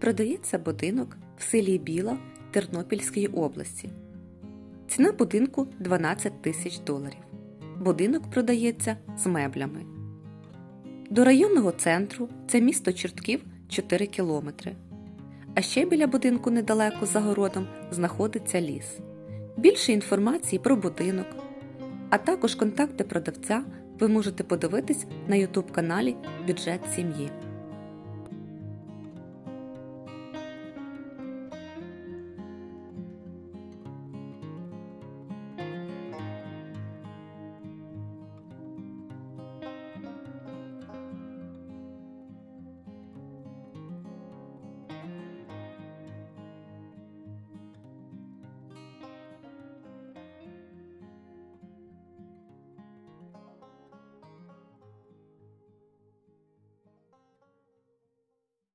Продається будинок в селі Біла Тернопільської області. Ціна будинку 12 тисяч доларів. Будинок продається з меблями. До районного центру це місто Чортків 4 кілометри. А ще біля будинку недалеко за городом знаходиться ліс. Більше інформації про будинок, а також контакти продавця ви можете подивитись на YouTube каналі Бюджет сім'ї.